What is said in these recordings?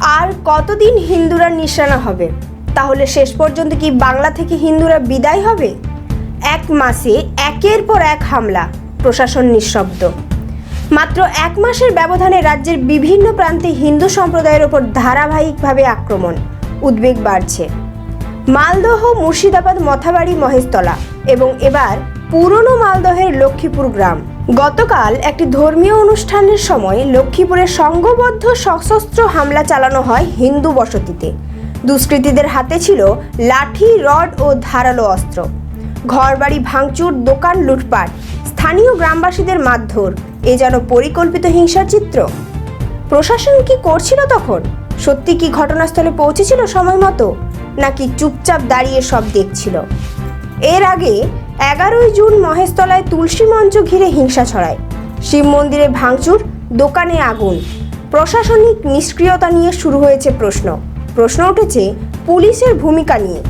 আর কতদিন হিন্দুরা নিশানা হবে? তাহলে শেষ পর্যন্ত কি বাংলা থেকে হিন্দুরা বিদায় হবে? এক মাসে একের পর এক হামলা, প্রশাসন নিঃশব্দ। মাত্র এক মাসের ব্যবধানে রাজ্যের বিভিন্ন প্রান্তে হিন্দু সম্প্রদায়ের ওপর ধারাবাহিকভাবে আক্রমণ, উদ্বেগ বাড়ছে। মালদহ, মুর্শিদাবাদ, মথাবাড়ি, মহেশতলা এবং এবার পুরনো মালদহের লক্ষ্মীপুর গ্রাম। গতকাল একটি ধর্মীয় অনুষ্ঠানের সময় লক্ষ্মীপুরে সংঘবদ্ধ সশস্ত্র হামলা চালানো হয় হিন্দু বসতিতে। দুষ্কৃতীদের হাতে ছিল লাঠি, রড ও ধারালো অস্ত্র। ঘরবাড়ি, ভাঙচুর, দোকান লুটপাট, স্থানীয় গ্রামবাসীদের মারধর, এ যেন পরিকল্পিত হিংসার চিত্র। প্রশাসন কি করছিল তখন? সত্যি কি ঘটনাস্থলে পৌঁছেছিল সময় মতো? নাকি চুপচাপ দাঁড়িয়ে সব দেখছিল? এর আগে এগারোই জুন মহেশতলায় তুলসী মঞ্চ ঘিরে হিংসা ছড়ায়। শিব মন্দিরে ভাঙচুর, দোকানে আগুন। প্রশাসনিক নিষ্ক্রিয়তা নিয়ে শুরু হয়েছে প্রশ্ন। প্রশ্ন উঠেছে, পুলিশের ভূমিকা নিয়ে।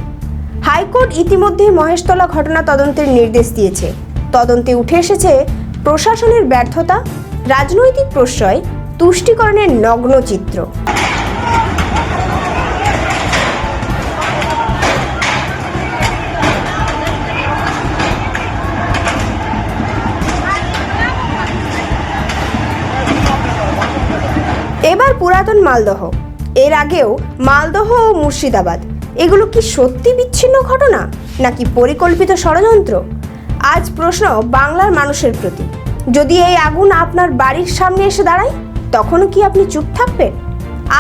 হাইকোর্ট ইতিমধ্যে মহেশতলা ঘটনা তদন্তের নির্দেশ দিয়েছে। তদন্তে উঠে এসেছে, প্রশাসনের ব্যর্থতা, রাজনৈতিক প্রশ্রয়, তুষ্টিকরণের নগ্ন চিত্র। এবার পুরাতন মালদহ। এর আগেও মালদহ ও মুর্শিদাবাদ। এগুলো কি সত্যি বিচ্ছিন্ন ঘটনা, নাকি পরিকল্পিত ষড়যন্ত্র? আজ প্রশ্ন বাংলার মানুষের প্রতি। যদি এই আগুন আপনার বাড়ির সামনে এসে দাঁড়ায়, তখনও কি আপনি চুপ থাকবেন?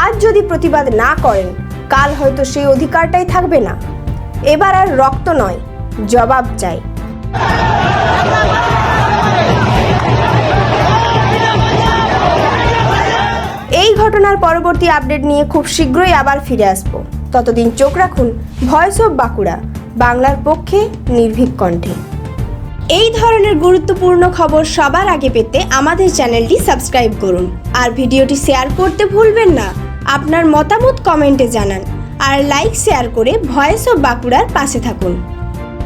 আজ যদি প্রতিবাদ না করেন, কাল হয়তো সেই অধিকারটাই থাকবে না। এবার আর রক্ত নয়, জবাব চাই। ঘটনার পরবর্তী আপডেট নিয়ে খুব শীঘ্রই আবার ফিরে আসব। ততদিন চোখ রাখুন ভয়েস অফ বাঁকুড়া, বাংলার পক্ষে নির্ভীক কণ্ঠে। এই ধরনের গুরুত্বপূর্ণ খবর সবার আগে পেতে আমাদের চ্যানেলটি সাবস্ক্রাইব করুন। আর ভিডিওটি শেয়ার করতে ভুলবেন না। আপনার মতামত কমেন্টে জানান। আর লাইক শেয়ার করে ভয়েস অফ বাঁকুড়ার পাশে থাকুন।